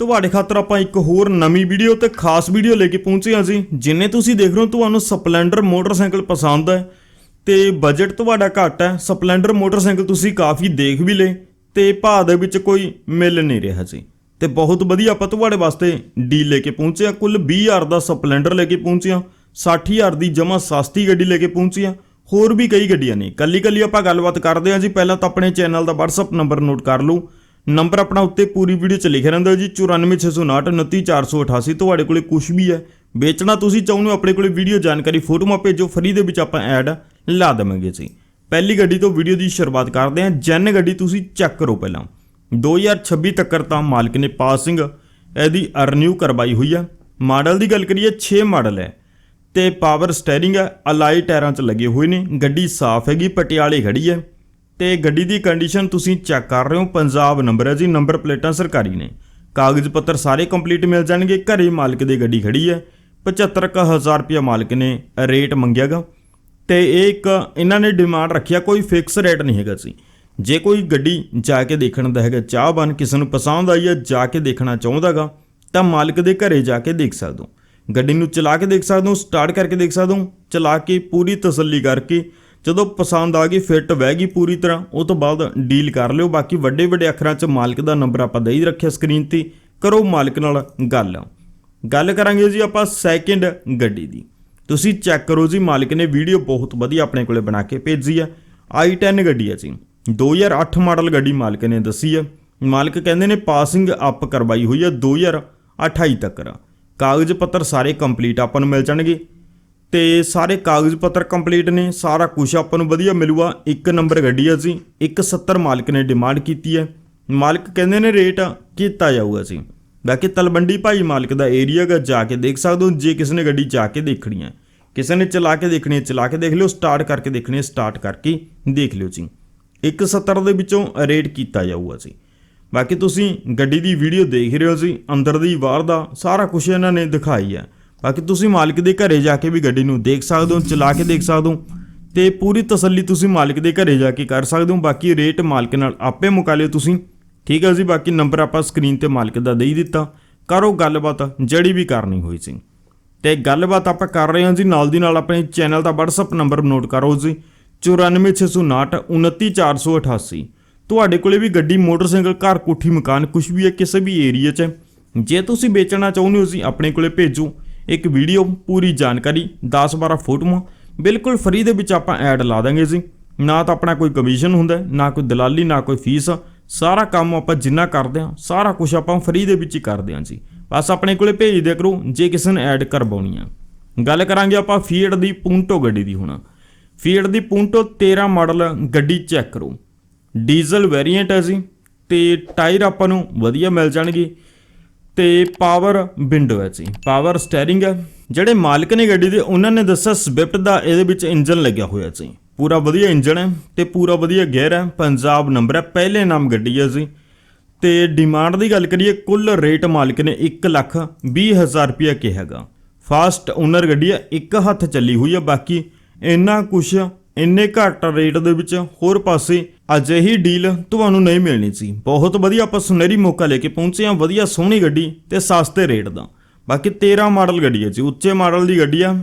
ਤੁਹਾਡੇ ਖਾਤਰ ਆਪਾਂ ਇੱਕ ਹੋਰ ਨਵੀਂ ਵੀਡੀਓ ਤੇ ਖਾਸ ਵੀਡੀਓ ਲੈ ਕੇ ਪਹੁੰਚੇ ਹਾਂ ਜੀ। ਜਿੰਨੇ ਤੁਸੀਂ ਦੇਖ ਰਹੇ ਹੋ, ਤੁਹਾਨੂੰ ਸਪਲੈਂਡਰ ਮੋਟਰਸਾਈਕਲ ਪਸੰਦ ਹੈ ਤੇ ਬਜਟ ਤੁਹਾਡਾ ਘੱਟ ਹੈ। ਸਪਲੈਂਡਰ ਮੋਟਰਸਾਈਕਲ ਤੁਸੀਂ ਕਾਫੀ ਦੇਖ ਵੀ ਲਏ ਤੇ ਭਾਅ ਦੇ ਵਿੱਚ ਕੋਈ ਮਿਲ ਨਹੀਂ ਰਿਹਾ ਜੀ। ਤੇ ਬਹੁਤ ਵਧੀਆ ਆਪਾਂ ਤੁਹਾਡੇ ਵਾਸਤੇ ਡੀਲ ਲੈ ਕੇ ਪਹੁੰਚੇ ਹਾਂ। ਕੁੱਲ 20000 ਦਾ ਸਪਲੈਂਡਰ ਲੈ ਕੇ ਪਹੁੰਚੇ ਹਾਂ। 60000 ਦੀ ਜਮਾ ਸਸਤੀ ਗੱਡੀ ਲੈ ਕੇ ਪਹੁੰਚੇ ਹਾਂ। ਹੋਰ ਵੀ ਕਈ ਗੱਡੀਆਂ ਨੇ। ਕੱਲੀ ਕੱਲੀ ਆਪਾਂ ਗੱਲਬਾਤ ਕਰਦੇ ਹਾਂ ਜੀ। ਪਹਿਲਾਂ ਤਾਂ ਆਪਣੇ ਚੈਨਲ ਦਾ WhatsApp ਨੰਬਰ ਨੋਟ ਕਰ ਲਓ। ਨੰਬਰ ਆਪਣਾ ਉੱਤੇ ਪੂਰੀ ਵੀਡੀਓ 'ਚ ਲਿਖਿਆ ਰਹਿੰਦਾ ਜੀ 9469299488 ਤੁਹਾਡੇ ਕੋਲੇ ਕੁਝ ਵੀ ਹੈ। ਵੇਚਣਾ ਤੁਸੀਂ ਚਾਹੁੰਦੇ ਹੋ, ਆਪਣੇ ਕੋਲੇ ਵੀਡੀਓ ਜਾਣਕਾਰੀ ਫੋਟੋਆਂ ਭੇਜੋ ਫਰੀ ਦੇ ਵਿੱਚ ਆਪਾਂ ਐਡ ਲਾ ਦੇਵਾਂਗੇ ਜੀ। ਪਹਿਲੀ ਗੱਡੀ ਤੋਂ ਵੀਡੀਓ ਦੀ ਸ਼ੁਰੂਆਤ ਕਰਦੇ ਹਾਂ। ਜੈਨ ਗੱਡੀ ਤੁਸੀਂ ਚੈੱਕ ਕਰੋ ਪਹਿਲਾਂ। 2026 ਤੱਕ ਤਾਂ ਮਾਲਕ ਨੇ ਪਾਸਿੰਗ ਇਹਦੀ ਅਰਨਿਊ ਕਰਵਾਈ ਹੋਈ ਹੈ ਮਾਡਲ ਦੀ ਗੱਲ ਕਰੀਏ 6 ਮਾਡਲ ਹੈ। ਤੇ ਪਾਵਰ ਸਟੀਅਰਿੰਗ ਹੈ ਅਲਾਈ ਟਾਇਰਾਂ 'ਚ ਲੱਗੇ ਹੋਏ ਨੇ। ਗੱਡੀ ਸਾਫ਼ ਹੈਗੀ, ਪਟਿਆਲੇ ਖੜੀ ਹੈ। ਤੇ ਗੱਡੀ ਦੀ ਕੰਡੀਸ਼ਨ ਤੁਸੀਂ ਚੈੱਕ ਕਰ ਰਹੇ ਹੋ, ਪੰਜਾਬ ਨੰਬਰ ਹੈ ਜੀ ਨੰਬਰ ਪਲੇਟਾਂ ਸਰਕਾਰੀ ਨੇ। ਕਾਗਜ਼ ਪੱਤਰ ਸਾਰੇ ਕੰਪਲੀਟ ਮਿਲ ਜਾਣਗੇ, ਘਰੇ ਮਾਲਕ ਦੀ ਗੱਡੀ ਖੜੀ ਹੈ। 75000 ਰੁਪਇਆ ਮਾਲਕ ਨੇ ਰੇਟ ਮੰਗਿਆਗਾ। ਤੇ ਇਹ ਇੱਕ ਇਹਨਾਂ ਨੇ ਡਿਮਾਂਡ ਰੱਖਿਆ, ਕੋਈ ਫਿਕਸ ਰੇਟ ਨਹੀਂ ਹੈਗਾ ਸੀ ਜੇ ਕੋਈ ਗੱਡੀ ਜਾ ਕੇ ਦੇਖਣ ਦਾ ਹੈਗਾ, ਚਾਹਵਾਨ ਕਿਸੇ ਨੂੰ ਪਸੰਦ ਆਈ ਹੈ, ਜਾ ਕੇ ਦੇਖਣਾ ਚਾਹੁੰਦਾਗਾ, ਤਾਂ ਮਾਲਕ ਦੇ ਘਰੇ ਜਾ ਕੇ ਦੇਖ ਸਕਦੇ ਹੋ। ਗੱਡੀ ਨੂੰ ਚਲਾ ਕੇ ਦੇਖ ਸਕਦੇ ਹੋ ਸਟਾਰਟ ਕਰਕੇ ਦੇਖ ਸਕਦੇ ਹੋ, ਚਲਾ ਕੇ ਪੂਰੀ ਤਸੱਲੀ ਕਰਕੇ ਜਦੋਂ ਪਸੰਦ ਆ ਗਈ ਫਿੱਟ ਵਹਿ ਗਈ ਪੂਰੀ ਤਰ੍ਹਾਂ, ਉਹ ਤੋਂ ਬਾਅਦ ਡੀਲ ਕਰ ਲਿਓ। ਬਾਕੀ ਵੱਡੇ ਵੱਡੇ ਅੱਖਰਾਂ 'ਚ ਮਾਲਕ ਦਾ ਨੰਬਰ ਆਪਾਂ ਦੇ ਹੀ ਰੱਖਿਆ ਸਕਰੀਨ ਤੇ। ਕਰੋ ਮਾਲਕ ਨਾਲ ਗੱਲ। ਗੱਲ ਕਰਾਂਗੇ ਜੀ ਆਪਾਂ ਸੈਕਿੰਡ ਗੱਡੀ ਦੀ। ਤੁਸੀਂ ਚੈੱਕ ਕਰੋ ਜੀ, ਮਾਲਕ ਨੇ ਵੀਡੀਓ ਬਹੁਤ ਵਧੀਆ ਆਪਣੇ ਕੋਲੇ ਬਣਾ ਕੇ ਭੇਜੀ ਆ। i10 ਗੱਡੀ ਹੈ ਜੀ। 2008 ਮਾਡਲ ਗੱਡੀ ਮਾਲਕ ਨੇ ਦੱਸੀ ਹੈ ਮਾਲਕ ਕਹਿੰਦੇ ਨੇ ਪਾਸਿੰਗ ਅਪ ਕਰਵਾਈ ਹੋਈ ਹੈ 2028 ਤੱਕ। ਕਾਗਜ਼ ਪੱਤਰ ਸਾਰੇ ਕੰਪਲੀਟ ਆਪਾਂ ਨੂੰ ਮਿਲ ਜਾਣਗੇ। ਤੇ ਸਾਰੇ ਕਾਗਜ਼ ਪੱਤਰ ਕੰਪਲੀਟ ਨੇ, ਸਾਰਾ ਕੁਝ ਆਪਾਂ ਨੂੰ ਵਧੀਆ ਮਿਲੂਗਾ। ਇੱਕ ਨੰਬਰ ਗੱਡੀ ਹੈ ਜੀ 170 ਮਾਲਕ ਨੇ ਡਿਮਾਂਡ ਕੀਤੀ ਹੈ। ਮਾਲਕ ਕਹਿੰਦੇ ਨੇ ਰੇਟ ਕੀਤਾ ਜਾਊਗਾ ਸੀ ਬਾਕੀ ਤਲਵੰਡੀ ਭਾਈ ਮਾਲਕ ਦਾ ਏਰੀਆ ਗਾ, ਜਾ ਕੇ ਦੇਖ ਸਕਦੇ ਹੋ। ਜੇ ਕਿਸੇ ਨੇ ਗੱਡੀ ਜਾ ਕੇ ਦੇਖਣੀ ਹੈ, ਕਿਸੇ ਨੇ ਚਲਾ ਕੇ ਦੇਖਣੀ ਹੈ, ਚਲਾ ਕੇ ਦੇਖ ਲਿਓ। ਸਟਾਰਟ ਕਰਕੇ ਦੇਖਣੀ ਹੈ ਸਟਾਰਟ ਕਰਕੇ ਦੇਖ ਲਿਓ ਜੀ। 170 ਦੇ ਵਿੱਚੋਂ ਰੇਟ ਕੀਤਾ ਜਾਊਗਾ ਜੀ। ਬਾਕੀ ਤੁਸੀਂ ਗੱਡੀ ਦੀ ਵੀਡੀਓ ਦੇਖ ਰਹੇ ਹੋ ਜੀ, ਅੰਦਰ ਦੀ ਬਾਹਰ ਦਾ, ਸਾਰਾ ਕੁਝ ਇਹਨਾਂ ਨੇ ਦਿਖਾਈ ਹੈ। ਬਾਕੀ ਤੁਸੀਂ ਮਾਲਕ ਦੇ ਘਰੇ ਜਾ ਕੇ ਵੀ ਗੱਡੀ ਨੂੰ ਦੇਖ ਸਕਦੇ ਹੋ, ਚਲਾ ਕੇ ਦੇਖ ਸਕਦੇ ਹੋ ਤੇ ਪੂਰੀ ਤਸੱਲੀ ਤੁਸੀਂ ਮਾਲਕ ਦੇ ਘਰੇ ਜਾ ਕੇ ਕਰ ਸਕਦੇ ਹੋ। ਬਾਕੀ ਰੇਟ ਮਾਲਕ ਨਾਲ ਆਪੇ ਮੁਕਾ ਲਿਓ ਤੁਸੀਂ। ਠੀਕ ਹੈ ਜੀ, ਬਾਕੀ ਨੰਬਰ ਆਪਾਂ ਸਕਰੀਨ ਤੇ ਮਾਲਕ ਦਾ ਦੇ ਹੀ ਦਿੱਤਾ। ਕਰੋ ਗੱਲਬਾਤ, ਜਿਹੜੀ ਵੀ ਕਰਨੀ ਹੋਈ ਸੀ। ਤੇ ਗੱਲਬਾਤ ਆਪਾਂ ਕਰ ਰਹੇ ਹਾਂ ਜੀ, ਨਾਲ ਦੀ ਨਾਲ ਆਪਣੇ ਚੈਨਲ ਦਾ WhatsApp ਨੰਬਰ ਨੋਟ ਕਰੋ ਜੀ। 9469 29488 ਤੁਹਾਡੇ ਕੋਲੇ ਵੀ ਗੱਡੀ, ਮੋਟਰਸਾਈਕਲ, ਘਰ, ਕੋਠੀ, ਮਕਾਨ ਕੁਝ ਵੀ ਹੈ, ਕਿਸੇ ਵੀ ਏਰੀਆ 'ਚ। ਜੇ ਤੁਸੀਂ ਵੇਚਣਾ ਚਾਹੁੰਦੇ ਹੋ ਜੀ, ਆਪਣੇ ਕੋਲੇ ਭੇਜੋ। ਇੱਕ ਵੀਡੀਓ, ਪੂਰੀ ਜਾਣਕਾਰੀ 10-12 ਫੋਟੋਆਂ, ਬਿਲਕੁਲ ਫ੍ਰੀ ਦੇ ਵਿੱਚ ਆਪਾਂ ਐਡ ਲਾ ਦਾਂਗੇ ਜੀ। ਨਾ ਤਾਂ ਆਪਣਾ ਕੋਈ ਕਮਿਸ਼ਨ ਹੁੰਦਾ, ਨਾ ਕੋਈ ਦਲਾਲੀ, ਨਾ ਕੋਈ ਫੀਸ ਸਾਰਾ ਕੰਮ ਆਪਾਂ ਜਿੰਨਾ ਕਰਦੇ ਹਾਂ, ਸਾਰਾ ਕੁਝ ਆਪਾਂ ਫ੍ਰੀ ਦੇ ਵਿੱਚ ਹੀ ਕਰਦੇ ਹਾਂ ਜੀ। ਬਸ ਆਪਣੇ ਕੋਲੇ ਭੇਜ ਦਿਆ ਕਰੋ, ਜੇ ਕਿਸੇ ਨੇ ਐਡ ਕਰਵਾਉਣੀ ਆ। ਗੱਲ ਕਰਾਂਗੇ ਆਪਾਂ ਫੀਟ ਦੀ ਪੂੰਟੋ ਗੱਡੀ ਦੀ ਹੁਣ। ਫੀਟ ਦੀ ਪੂੰਟੋ 13 ਮਾਡਲ ਗੱਡੀ ਚੈੱਕ ਕਰੋ। ਡੀਜ਼ਲ ਵੇਰੀਐਂਟ ਹੈ ਜੀ, ਤੇ ਟਾਇਰ ਆਪਾਂ ਨੂੰ ਵਧੀਆ ਮਿਲ ਜਾਣਗੇ। ਤੇ ਪਾਵਰ ਵਿੰਡੋ ਹੈ ਜੀ। ਪਾਵਰ ਸਟੀਅਰਿੰਗ ਹੈ। ਜਿਹੜੇ ਮਾਲਕ ਨੇ ਗੱਡੀ ਦੇ, ਉਹਨਾਂ ਨੇ ਦੱਸਿਆ ਸਵਿਫਟ ਦਾ ਇਹਦੇ ਵਿੱਚ ਇੰਜਨ ਲੱਗਿਆ ਹੋਇਆ ਜੀ। ਪੂਰਾ ਵਧੀਆ ਇੰਜਨ ਹੈ ਤੇ ਪੂਰਾ ਵਧੀਆ ਗੇਅਰ ਹੈ। ਪੰਜਾਬ ਨੰਬਰ ਹੈ, ਪਹਿਲੇ ਨਾਮ ਗੱਡੀ ਹੈ ਜੀ। ਤੇ ਡਿਮਾਂਡ ਦੀ ਗੱਲ ਕਰੀਏ, ਕੁੱਲ ਰੇਟ ਮਾਲਕ ਨੇ 1 ਲੱਖ 20 ਹਜ਼ਾਰ ਰੁਪਇਆ ਕਿਹਾਗਾ ਫਾਸਟ ਓਨਰ ਗੱਡੀ ਹੈ, ਇੱਕ ਹੱਥ ਚੱਲੀ ਹੋਈ ਹੈ, ਬਾਕੀ ਇੰਨਾ ਕੁਛ ਇੰਨੇ ਘੱਟ ਰੇਟ ਦੇ ਵਿੱਚ ਹੋਰ ਪਾਸੇ ਅਜਿਹੀ ਡੀਲ ਤੁਹਾਨੂੰ ਨਹੀਂ ਮਿਲਣੀ ਸੀ। ਬਹੁਤ ਵਧੀਆ ਆਪਾਂ ਸੁਨਹਿਰੀ ਮੌਕਾ ਲੈ ਕੇ ਪਹੁੰਚੇ ਹਾਂ ਵਧੀਆ ਸੋਹਣੀ ਗੱਡੀ ਤੇ ਸਸਤੇ ਰੇਟ ਦਾ। ਬਾਕੀ 13 ਮਾਡਲ ਗੱਡੀ ਹੈ ਜੀ, ਉੱਚੇ ਮਾਡਲ ਦੀ ਗੱਡੀ ਆ,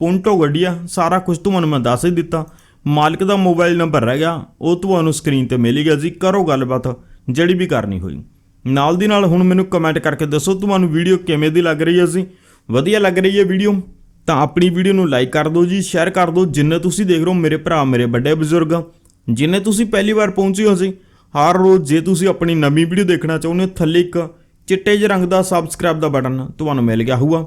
ਪੁੰਟੋ ਗੱਡੀ ਆ, ਸਾਰਾ ਕੁਝ ਤੁਹਾਨੂੰ ਮੈਂ ਦੱਸ ਹੀ ਦਿੱਤਾ। ਮਾਲਕ ਦਾ ਮੋਬਾਈਲ ਨੰਬਰ ਰਹਿ ਗਿਆ, ਉਹ ਤੁਹਾਨੂੰ ਸਕਰੀਨ ਤੇ ਮਿਲ ਗਿਆ ਜੀ, ਕਰੋ ਗੱਲਬਾਤ, ਜਿਹੜੀ ਵੀ ਕਰਨੀ ਹੋਈ। ਨਾਲ ਦੀ ਨਾਲ ਹੁਣ ਮੈਨੂੰ ਕਮੈਂਟ ਕਰਕੇ ਦੱਸੋ, ਤੁਹਾਨੂੰ ਵੀਡੀਓ ਕਿਵੇਂ ਦੀ ਲੱਗ ਰਹੀ ਹੈ ਜੀ? ਵਧੀਆ ਲੱਗ ਰਹੀ ਹੈ ਵੀਡੀਓ? ਤਾਂ ਆਪਣੀ ਵੀਡੀਓ ਨੂੰ ਲਾਈਕ ਕਰ ਦਿਓ ਜੀ ਸ਼ੇਅਰ ਕਰ ਦਿਓ। ਜਿੰਨੇ ਤੁਸੀਂ ਦੇਖ ਰਹੇ ਹੋ, ਮੇਰੇ ਭਰਾ, ਮੇਰੇ ਵੱਡੇ ਬਜ਼ੁਰਗ, ਜਿੰਨੇ ਤੁਸੀਂ ਪਹਿਲੀ ਵਾਰ ਪਹੁੰਚੇ ਹੋ ਜੀ, ਹਰ ਰੋਜ਼ ਜੇ ਤੁਸੀਂ ਆਪਣੀ ਨਵੀਂ ਵੀਡੀਓ ਦੇਖਣਾ ਚਾਹੁੰਦੇ ਹੋ, ਥੱਲੇ ਇੱਕ ਚਿੱਟੇ ਜਿਹੇ ਰੰਗ ਦਾ ਸਬਸਕ੍ਰਾਈਬ ਦਾ ਬਟਨ ਤੁਹਾਨੂੰ ਮਿਲ ਗਿਆ ਹੋਊਗਾ।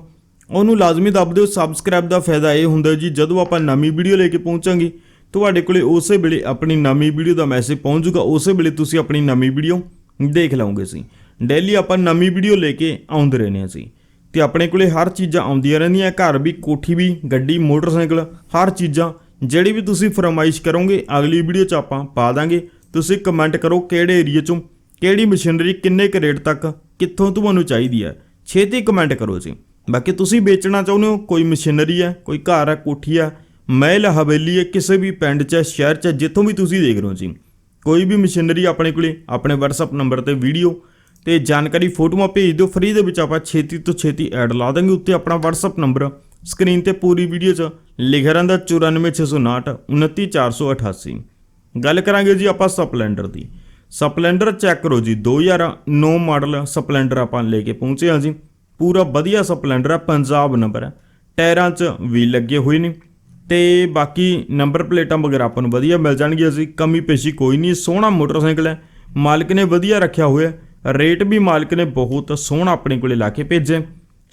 ਉਹਨੂੰ ਲਾਜ਼ਮੀ ਦੱਬ ਦਿਓ ਸਬਸਕ੍ਰਾਈਬ ਦਾ ਫਾਇਦਾ ਇਹ ਹੁੰਦਾ ਜੀ, ਜਦੋਂ ਆਪਾਂ ਨਵੀਂ ਵੀਡੀਓ ਲੈ ਕੇ ਪਹੁੰਚਾਂਗੇ, ਤੁਹਾਡੇ ਕੋਲੇ ਉਸੇ ਵੇਲੇ ਆਪਣੀ ਨਵੀਂ ਵੀਡੀਓ ਦਾ ਮੈਸੇਜ ਪਹੁੰਚ ਜਾਊਗਾ, ਉਸੇ ਵੇਲੇ ਤੁਸੀਂ ਆਪਣੀ ਨਵੀਂ ਵੀਡੀਓ ਦੇਖ ਲਓਗੇ ਸੀ ਡੇਲੀ ਆਪਾਂ ਨਵੀਂ ਵੀਡੀਓ ਲੈ ਕੇ ਆਉਂਦੇ ਰਹਿੰਦੇ ਹਾਂ ਸੀ ਤੇ ਆਪਣੇ ਕੋਲੇ ਹਰ ਚੀਜ਼ਾਂ ਆਉਂਦੀਆਂ ਰਹਿੰਦੀਆਂ ਘਰ ਵੀ ਕੋਠੀ ਵੀ ਗੱਡੀ ਮੋਟਰਸਾਈਕਲ ਹਰ ਚੀਜ਼ਾਂ। ਜਿਹੜੀ ਵੀ ਤੁਸੀਂ ਫਰਮਾਇਸ਼ ਕਰੋਗੇ ਅਗਲੀ ਵੀਡੀਓ 'ਚ ਆਪਾਂ ਪਾ ਦਾਂਗੇ। ਤੁਸੀਂ ਕਮੈਂਟ ਕਰੋ ਕਿਹੜੇ ਏਰੀਆ 'ਚੋਂ ਕਿਹੜੀ ਮਸ਼ੀਨਰੀ ਕਿੰਨੇ ਕੁ ਰੇਟ ਤੱਕ ਕਿੱਥੋਂ ਤੁਹਾਨੂੰ ਚਾਹੀਦੀ ਹੈ। ਛੇਤੀ ਕਮੈਂਟ ਕਰੋ ਜੀ। ਬਾਕੀ ਤੁਸੀਂ ਵੇਚਣਾ ਚਾਹੁੰਦੇ ਹੋ ਕੋਈ ਮਸ਼ੀਨਰੀ ਹੈ ਕੋਈ ਘਰ ਹੈ ਕੋਠੀ ਹੈ ਮਹਿਲ ਹਵੇਲੀ ਹੈ ਕਿਸੇ ਵੀ ਪਿੰਡ 'ਚ ਸ਼ਹਿਰ 'ਚ ਹੈ, ਜਿੱਥੋਂ ਵੀ ਤੁਸੀਂ ਦੇਖ ਰਹੇ ਹੋ ਜੀ। ਕੋਈ ਵੀ ਮਸ਼ੀਨਰੀ ਆਪਣੇ ਕੋਲੇ ਆਪਣੇ WhatsApp ਨੰਬਰ ਤੇ ਵੀਡੀਓ ਤੇ ਜਾਣਕਾਰੀ ਫੋਟੋਆਂ ਭੇਜ ਦਿਓ। ਫ੍ਰੀ ਦੇ ਵਿੱਚ ਆਪਾਂ ਛੇਤੀ ਤੋਂ ਛੇਤੀ ਐਡ ਲਾ ਦਾਂਗੇ। ਉੱਤੇ ਆਪਣਾ WhatsApp ਨੰਬਰ ਸਕਰੀਨ ਤੇ ਪੂਰੀ ਵੀਡੀਓ 'ਚ ਲਿਖਿਆ ਰਹਿੰਦਾ 94659 29488 ਗੱਲ ਕਰਾਂਗੇ ਜੀ ਆਪਾਂ ਸਪਲੈਂਡਰ ਦੀ। ਸਪਲੈਂਡਰ ਚੈੱਕ ਕਰੋ ਜੀ। 2009 ਮਾਡਲ ਸਪਲੈਂਡਰ ਆਪਾਂ ਲੈ ਕੇ ਪਹੁੰਚੇ ਹਾਂ ਜੀ। ਪੂਰਾ ਵਧੀਆ ਸਪਲੈਂਡਰ ਹੈ ਪੰਜਾਬ ਨੰਬਰ ਹੈ ਟਾਇਰਾਂ 'ਚ ਵੀ ਲੱਗੇ ਹੋਏ ਨੇ। ਤੇ ਬਾਕੀ ਨੰਬਰ ਪਲੇਟਾਂ ਵਗੈਰਾ ਆਪਾਂ ਨੂੰ ਵਧੀਆ ਮਿਲ ਜਾਣਗੀਆਂ ਜੀ। ਕਮੀ ਪੇਸ਼ੀ ਕੋਈ ਨਹੀਂ, ਸੋਹਣਾ ਮੋਟਰਸਾਈਕਲ ਹੈ। ਮਾਲਕ ਨੇ ਵਧੀਆ ਰੱਖਿਆ ਹੋਇਆ। ਰੇਟ ਵੀ ਮਾਲਕ ਨੇ ਬਹੁਤ ਸੋਹਣਾ ਆਪਣੇ ਕੋਲੇ ਲਾ ਕੇ ਭੇਜਿਆ।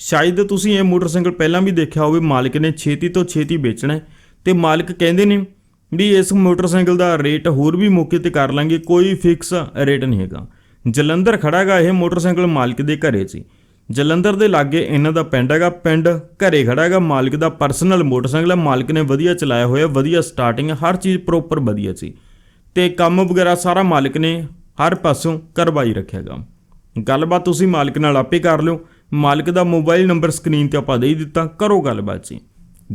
ਸ਼ਾਇਦ ਤੁਸੀਂ ਇਹ ਮੋਟਰਸਾਈਕਲ ਪਹਿਲਾਂ ਵੀ ਦੇਖਿਆ ਹੋਵੇ, ਮਾਲਕ ਨੇ ਛੇਤੀ ਤੋਂ ਛੇਤੀ ਵੇਚਣਾ ਹੈ। ਤੇ ਮਾਲਕ ਕਹਿੰਦੇ ਨੇ ਵੀ ਇਸ ਮੋਟਰਸਾਈਕਲ ਦਾ ਰੇਟ ਹੋਰ ਵੀ ਮੌਕੇ ਤੇ ਕਰ ਲਾਂਗੇ, ਕੋਈ ਫਿਕਸ ਰੇਟ ਨਹੀਂ ਹੈਗਾ। ਜਲੰਧਰ ਖੜਾਗਾ ਇਹ ਮੋਟਰਸਾਈਕਲ ਮਾਲਕ ਦੇ ਘਰੇ ਸੀ ਜਲੰਧਰ ਦੇ ਲਾਗੇ ਇਹਨਾਂ ਦਾ ਪਿੰਡ ਹੈਗਾ, ਪਿੰਡ ਘਰੇ ਖੜਾ ਹੈਗਾ, ਮਾਲਕ ਦਾ ਪਰਸਨਲ ਮੋਟਰਸਾਈਕਲ ਹੈ, ਮਾਲਕ ਨੇ ਵਧੀਆ ਚਲਾਇਆ ਹੋਇਆ, ਵਧੀਆ ਸਟਾਰਟਿੰਗ ਹਰ ਚੀਜ਼ ਪ੍ਰੋਪਰ ਵਧੀਆ ਸੀ ਤੇ ਕੰਮ ਵਗੈਰਾ ਸਾਰਾ ਮਾਲਕ ਨੇ ਹਰ ਪਾਸੋਂ ਕਰਵਾਈ ਰੱਖਿਆਗਾ ਗੱਲਬਾਤ ਤੁਸੀਂ ਮਾਲਕ ਨਾਲ ਆਪੇ ਕਰ ਲਿਓ। ਮਾਲਕ ਦਾ ਮੋਬਾਈਲ ਨੰਬਰ ਸਕਰੀਨ ਤੇ ਆਪਾਂ ਦੇ ਦਿੱਤਾ। ਕਰੋ ਗੱਲਬਾਤ ਜੀ।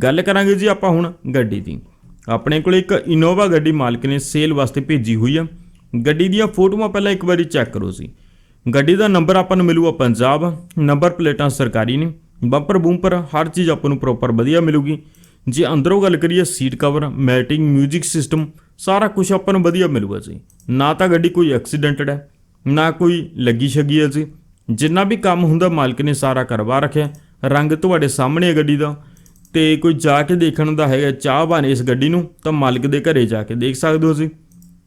ਗੱਲ ਕਰਾਂਗੇ ਜੀ ਆਪਾਂ ਹੁਣ ਗੱਡੀ ਦੀ। ਆਪਣੇ ਕੋਲ ਇੱਕ ਇਨੋਵਾ ਗੱਡੀ ਮਾਲਕ ਨੇ ਸੇਲ ਵਾਸਤੇ ਭੇਜੀ ਹੋਈ ਆ। ਗੱਡੀ ਦੀਆਂ ਫੋਟੋਆਂ ਪਹਿਲਾਂ ਇੱਕ ਵਾਰੀ ਚੈੱਕ ਕਰੋ ਜੀ। ਗੱਡੀ ਦਾ ਨੰਬਰ ਆਪਾਂ ਨੂੰ ਮਿਲੂਗਾ ਪੰਜਾਬ। ਨੰਬਰ ਪਲੇਟਾਂ ਸਰਕਾਰੀ ਨੇ। ਬੰਪਰ ਬੂੰਪਰ, ਹਰ ਚੀਜ਼ ਆਪਾਂ ਨੂੰ ਪ੍ਰੋਪਰ ਵਧੀਆ ਮਿਲੂਗੀ। ਜੇ ਅੰਦਰੋਂ ਗੱਲ ਕਰੀਏ ਸੀਟ ਕਵਰ ਮੈਟਿੰਗ 뮤직 ਸਿਸਟਮ ਸਾਰਾ ਕੁਝ ਆਪਾਂ ਨੂੰ ਵਧੀਆ ਮਿਲੂਗਾ ਜੀ। ਨਾ ਤਾਂ ਗੱਡੀ ਕੋਈ ਐਕਸੀਡੈਂਟਡ ਹੈ, ਨਾ ਕੋਈ ਲੱਗੀ ਛੱਗੀ ਹੈ ਜੀ। ਜਿੰਨਾ ਵੀ ਕੰਮ ਹੁੰਦਾ ਮਾਲਕ ਨੇ ਸਾਰਾ ਕਰਵਾ ਰੱਖਿਆ। ਰੰਗ ਤੁਹਾਡੇ ਸਾਹਮਣੇ ਹੈ ਗੱਡੀ ਦਾ ਤੇ ਕੋਈ ਜਾ ਕੇ ਦੇਖਣ ਦਾ ਹੈਗਾ ਚਾਹ ਇਸ ਗੱਡੀ ਨੂੰ, ਤਾਂ ਮਾਲਕ ਦੇ ਘਰੇ ਜਾ ਕੇ ਦੇਖ ਸਕਦੇ ਹੋ ਜੀ।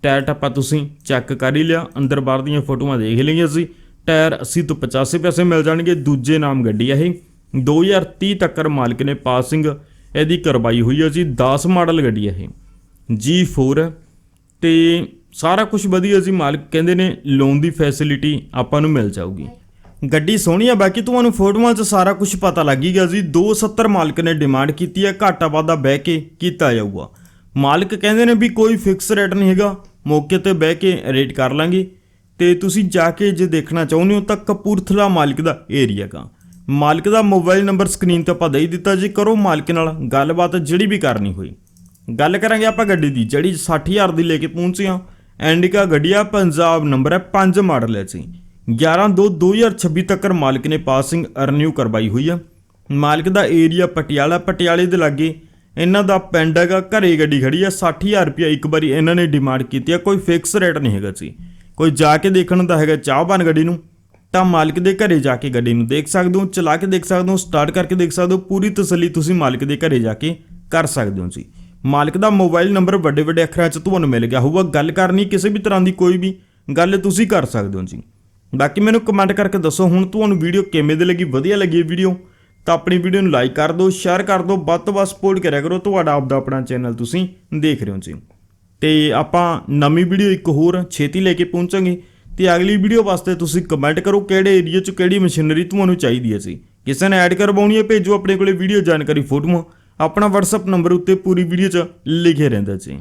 ਟਾਇਰ ਟੱਪਾ ਤੁਸੀਂ ਚੈੱਕ ਕਰ ਹੀ ਲਿਆ, ਅੰਦਰ ਬਾਹਰ ਦੀਆਂ ਫੋਟੋਆਂ ਦੇਖ ਲਈਆਂ ਸੀ ਟਾਇਰ 80 ਤੋਂ 85 ਪੈਸੇ ਮਿਲ ਜਾਣਗੇ, ਦੂਜੇ ਨਾਮ ਗੱਡੀ ਹੈ ਇਹ। 2030 ਤੱਕ ਮਾਲਕ ਨੇ ਪਾਸਿੰਗ ਇਹਦੀ ਕਰਵਾਈ ਹੋਈ ਹੈ ਜੀ 10 ਮਾਡਲ ਗੱਡੀ ਹੈ ਇਹ। G4 ਤੇ ਸਾਰਾ ਕੁਝ ਵਧੀਆ ਜੀ ਮਾਲਕ ਕਹਿੰਦੇ ਨੇ ਲੋਨ ਦੀ ਫੈਸਿਲਿਟੀ ਆਪਾਂ ਨੂੰ ਮਿਲ ਜਾਊਗੀ। ਗੱਡੀ ਸੋਹਣੀ ਆ, ਬਾਕੀ ਤੁਹਾਨੂੰ ਫੋਟੋਆਂ 'ਚ ਸਾਰਾ ਕੁਝ ਪਤਾ ਲੱਗ ਹੀ ਗਿਆ ਜੀ 270 ਮਾਲਕ ਨੇ ਡਿਮਾਂਡ ਕੀਤੀ ਹੈ ਘਾਟਾ ਵਾਧਾ ਬਹਿ ਕੇ ਕੀਤਾ ਜਾਊਗਾ। ਮਾਲਕ ਕਹਿੰਦੇ ਨੇ ਵੀ ਕੋਈ ਫਿਕਸ ਰੇਟ ਨਹੀਂ ਹੈਗਾ, ਮੌਕੇ ਤੇ ਬਹਿ ਕੇ ਰੇਟ ਕਰ ਲਾਂਗੇ। ਤੇ ਤੁਸੀਂ ਜਾ ਕੇ ਜੇ ਦੇਖਣਾ ਚਾਹੁੰਦੇ ਹੋ ਤਾਂ ਕਪੂਰਥਲਾ ਮਾਲਕ ਦਾ ਏਰੀਆ ਗਾ ਮਾਲਕ ਦਾ ਮੋਬਾਈਲ ਨੰਬਰ ਸਕਰੀਨ ਤੇ ਆਪਾਂ ਦੇ ਦਿੱਤਾ ਜੀ, ਕਰੋ ਮਾਲਕ ਨਾਲ ਗੱਲਬਾਤ ਜਿਹੜੀ ਵੀ ਕਰਨੀ ਹੋਈ। ਗੱਲ ਕਰਾਂਗੇ ਆਪਾਂ ਗੱਡੀ ਦੀ, ਜਿਹੜੀ 60000 ਦੀ ਲੈ ਕੇ ਪਹੁੰਚੇ ਹਾਂ। ਐਂਡਿਕਾ ਗੱਡੀਆ, ਪੰਜਾਬ ਨੰਬਰ ਹੈ 5 ਮਾਡਲ ਹੈ ਜੀ। 11 2 2026 ਤੱਕ ਮਾਲਕ ਨੇ ਪਾਸਿੰਗ ਅਰਨਿਊ ਕਰਵਾਈ ਹੋਈ ਆ। ਮਾਲਕ ਦਾ ਏਰੀਆ ਪਟਿਆਲਾ, ਪਟਿਆਲੇ ਦੇ ਲਾਗੇ। ਇਹਨਾਂ ਦਾ ਪਿੰਡ ਹੈਗਾ, ਘਰੇ ਗੱਡੀ ਖੜੀ ਆ 60000 ਰੁਪਇਆ ਇੱਕ ਵਾਰੀ ਇਹਨਾਂ ਨੇ ਡਿਮਾਂਡ ਕੀਤੀ ਆ, ਕੋਈ ਫਿਕਸ ਰੇਟ ਨਹੀਂ ਹੈਗਾ ਜੀ। ਕੋਈ ਜਾ ਕੇ ਦੇਖਣ ਦਾ ਹੈਗਾ ਚਾਹਬਾਨ ਗੱਡੀ ਨੂੰ, ਤਾਂ ਮਾਲਕ ਦੇ ਘਰੇ ਜਾ ਕੇ ਗੱਡੀ ਨੂੰ ਦੇਖ ਸਕਦੇ ਹੋ, ਚਲਾ ਕੇ ਦੇਖ ਸਕਦੇ ਹੋ ਸਟਾਰਟ ਕਰਕੇ ਦੇਖ ਸਕਦੇ ਹੋ, ਪੂਰੀ ਤਸੱਲੀ ਤੁਸੀਂ ਮਾਲਕ ਦੇ ਘਰੇ ਜਾ ਕੇ ਕਰ ਸਕਦੇ ਹੋ ਜੀ। ਮਾਲਕ ਦਾ ਮੋਬਾਈਲ ਨੰਬਰ ਵੱਡੇ ਵੱਡੇ ਅੱਖਰਾਂ 'ਚ ਤੁਹਾਨੂੰ ਮਿਲ ਗਿਆ ਹੋਊਗਾ, ਗੱਲ ਕਰਨੀ ਕਿਸੇ ਵੀ ਤਰ੍ਹਾਂ ਦੀ ਕੋਈ ਵੀ, ਗੱਲ ਤੁਸੀਂ ਕਰ ਸਕਦੇ ਹੋ ਜੀ। ਬਾਕੀ ਮੈਨੂੰ ਕਮੈਂਟ ਕਰਕੇ ਦੱਸੋ, ਹੁਣ ਤੁਹਾਨੂੰ ਵੀਡੀਓ ਕਿਵੇਂ ਦੀ ਲੱਗੀ? ਵਧੀਆ ਲੱਗੀ ਵੀਡੀਓ? ਤਾਂ ਆਪਣੀ ਵੀਡੀਓ ਨੂੰ ਲਾਈਕ ਕਰ ਦਿਓ ਸ਼ੇਅਰ ਕਰ ਦਿਓ, ਵੱਧ ਤੋਂ ਵੱਧ ਸਪੋਰਟ ਕਰਿਆ ਕਰੋ, ਤੁਹਾਡਾ ਆਪਦਾ ਆਪਣਾ ਚੈਨਲ ਤੁਸੀਂ ਦੇਖ ਰਹੇ ਹੋ ਜੀ। ਤੇ ਆਪਾਂ ਨਵੀਂ ਵੀਡੀਓ ਇੱਕ ਹੋਰ ਛੇਤੀ ਲੈ ਕੇ ਪਹੁੰਚਾਂਗੇ ਤੇ ਅਗਲੀ ਵੀਡੀਓ ਵਾਸਤੇ ਤੁਸੀਂ ਕਮੈਂਟ ਕਰੋ ਕਿਹੜੇ ਏਰੀਆ 'ਚ ਕਿਹੜੀ ਮਸ਼ੀਨਰੀ ਤੁਹਾਨੂੰ ਚਾਹੀਦੀ ਹੈ ਜੀ। ਕਿਸੇ ਨੇ ਐਡ ਕਰਵਾਉਣੀ ਹੈ, ਭੇਜੋ ਆਪਣੇ ਕੋਲੇ ਵੀਡੀਓ ਜਾਣਕਾਰੀ ਫੋਟੋਆਂ ਆਪਣਾ WhatsApp ਨੰਬਰ ਉੱਤੇ ਪੂਰੀ ਵੀਡੀਓ 'ਚ ਲਿਖੇ ਰਹਿੰਦਾ ਜੀ